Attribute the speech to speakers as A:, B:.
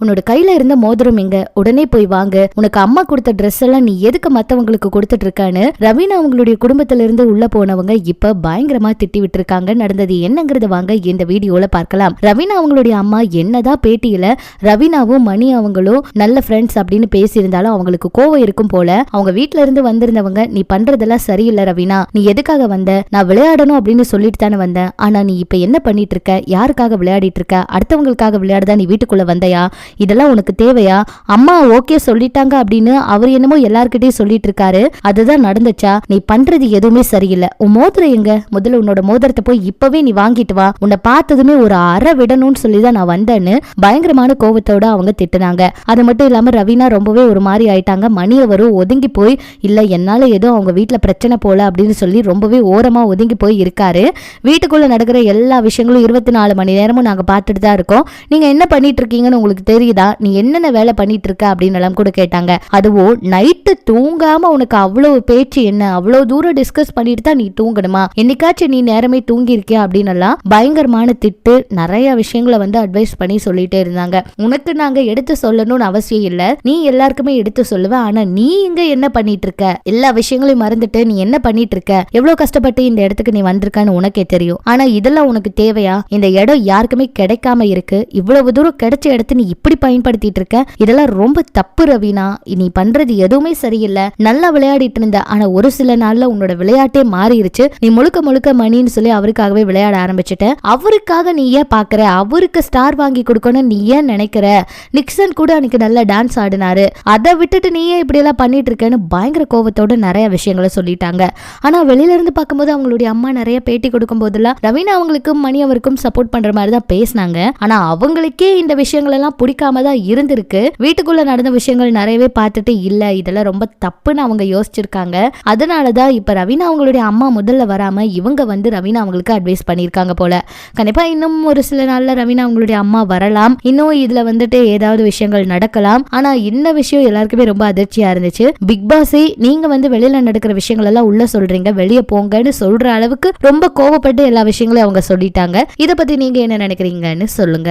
A: உன்னோட கையில இருந்த மோதிரம் எங்க உடனே போய் வாங்க. உனக்கு அம்மா கொடுத்த ட்ரெஸ் எல்லாம் நீ எதுக்கு மத்தவங்களுக்கு கொடுத்துட்டு இருக்கான்னு? ரவீனா அவங்களுடைய குடும்பத்துல இருந்து உள்ள போனவங்க இப்ப பயங்கரமா திட்டி விட்டுருக்காங்க. நடந்தது என்னங்கறத வாங்க இந்த வீடியோல பார்க்கலாம். ரவீனா அவங்களுடைய அம்மா என்னதான் பேட்டியில ரவீனாவும் மணி அவங்களும் நல்ல ஃப்ரெண்ட்ஸ் அப்படின்னு பேசியிருந்தாலும் அவங்களுக்கு கோவம் இருக்கும் போல அவங்க வீட்டுல இருந்து வந்திருந்தவங்க நீ பண்றதெல்லாம் சரியில்லை ரவீனா. நீ எதுக்காக வந்த? நான் விளையாடணும் அப்படின்னு சொல்லிட்டு தானே வந்தேன் ஆனா நீ இப்ப என்ன பண்ணிட்டு இருக்க? யாருக்காக விளையாடிட்டு இருக்க? அடுத்தவங்களுக்காக விளையாடுதா நீ வீட்டுக்குள்ள வந்தையா? இதெல்லாம் உனக்கு தேவையா? அம்மா ஓகே சொல்லிட்டாங்க அப்படின்னு அவர் என்னமோ எல்லார்கிட்டயும் சொல்லிட்டு இருக்காரு அதுதான் நடந்துச்சா? நீ பண்றது எதுவுமே சரியில்லை. உன் மோதிரம் எங்க? முதல்ல உன்னோட மோதிரத்தை போய் இப்பவே நீ வாங்கிட்டு வா. உன்னை பார்த்ததுமே ஒரு அற விடணும்னு சொல்லி தான் நான் வந்தேன்னு பயங்கரமான கோவத்தோட அவங்க திட்டுனாங்க. அது மட்டும் இல்லாம ரவீனா ரொம்பவே ஒரு மாதிரி ஆயிட்டாங்க. மணி அவரும் ஒதுங்கி போய் இல்ல என்னால ஏதோ அவங்க வீட்டுல பிரச்சனை போல அப்படின்னு சொல்லி ரொம்பவே ஓரமா ஒதுங்கி போய் இருக்காரு. வீட்டுக்குள்ள நடக்கிற எல்லா விஷயங்களும் இருபத்தி நாலு மணி நேரமும் நாங்க பார்த்துட்டு தான் இருக்கோம். நீங்க என்ன பண்ணிட்டு இருக்கீங்கன்னு உங்களுக்கு தெரியுதா? நீ என்னென்ன வேலை பண்ணிட்டு இருக்க அப்படின்னு எல்லாம் கூட கேட்டாங்க. அதுவும் நைட்டு தூங்காம உனக்கு அவ்வளவு பேச்சு என்ன? அவ்வளவு தூரம் டிஸ்கஸ் பண்ணிட்டு தான் நீ தூங்கணுமா? என்னைக்காச்சும் நீ நேரமே தூங்கி இருக்கியா அப்படின்னு எல்லாம் பயங்கரமான திட்டு நிறைய விஷயங்களை வந்து அட்வைஸ் பண்ணி சொல்லிட்டே இருந்தாங்க. உனக்கு நாங்க எடுத்து சொல்லணும்னு அவசியம் இல்ல. நீ எல்லாருக்குமே எடுத்து சொல்லுவ. ஆனா நீ இங்க என்ன பண்ணிட்டு இருக்க எல்லா விஷயங்களையும் மறந்துட்டு நீ என்ன பண்ணிட்டு இருக்க எவ்வளவு கஷ்டப்பட்டு இந்த இடத்துக்கு நீ வந்திருக்கான்னு உனக்கே தெரியும். ஆனா இதெல்லாம் உனக்கு தேவையா? இந்த இடம் யாருக்குமே கிடைக்காம இருக்கு. இவ்வளவு தூரம் கிடைச்ச இடத்து நீ இப்படி பயன்படுத்திட்டு இருக்க இதெல்லாம் ரொம்ப தப்பு ரவீனா. நீ பண்றது எதுவுமே சரியில்லை. நல்லா விளையாடிட்டு இருந்த. ஆனா ஒரு சில நாள்ல உன்னோட விளையாட்டே மாறிடுச்சு நீ முழுக்க முழுக்க மணின்னு சொல்லி அவருக்காகவே விளையாட ஆரம்பிச்சிட்ட. அவருக்காக நீ ஏன் பாக்குற? அவருக்கு ஸ்டார் வாங்கி கொடுக்கணும்னு நீ ஏன் நினைக்கிற? நிக்சன் கூட அன்னைக்கு நல்லா டான்ஸ் ஆடினாரு. அதை விட்டுட்டு நீ ஏன் இப்படி எல்லாம் பண்ணிட்டு இருக்கேன்னு பயங்கர கோவத்தோட நிறைய விஷயங்களை சொல்லிட்டாங்க. ஆனா வெளியில இருந்து பார்க்கும்போது அவங்களுடைய அம்மா நிறைய பேட்டி கொடுக்கும் போதெல்லாம் ரவீனா அவங்களுக்கும் மணி அவருக்கும் சப்போர்ட் பண்ற மாதிரி தான் பேசினாங்க. ஆனா அவங்களுக்கே இந்த விஷயங்கள் எல்லாம் பிடிக்காம தான் இருந்திருக்கு. வீட்டுக்குள்ள நடந்த விஷயங்கள் நிறையவே பார்த்துட்டு இல்ல இதெல்லாம் ரொம்ப தப்புன்னு அவங்க யோசிச்சிருக்காங்க. அதனாலதான் இப்ப ரவீனா அவங்களுடைய அம்மா முதல்ல வராம இவங்க வந்து ரவீனா அவங்களுக்கு அட்வைஸ் பண்ணியிருக்காங்க போல. கண்டிப்பா இன்னும் ஒரு சில நாள்ல ரவீனா அவங்களுடைய அம்மா வரலாம். இன்னும் இதுல வந்துட்டு ஏதாவது விஷயங்கள் நடக்கலாம். ஆனா இந்த விஷயம் எல்லாருக்குமே ரொம்ப அதிர்ச்சியா இருந்துச்சு. பிக் பாஸே நீங்க வந்து வெளியில நடக்கிற விஷயங்கள் எல்லாம் உள்ள சொல்றீங்க. வெளியே போங்கன்னு சொல்ற அளவுக்கு ரொம்ப கோவப்பட்டு எல்லா விஷயங்களையும் அவங்க சொல்லிட்டாங்க. இதை பத்தி நீங்க என்ன நினைக்கிறீங்கன்னு சொல்லுங்க.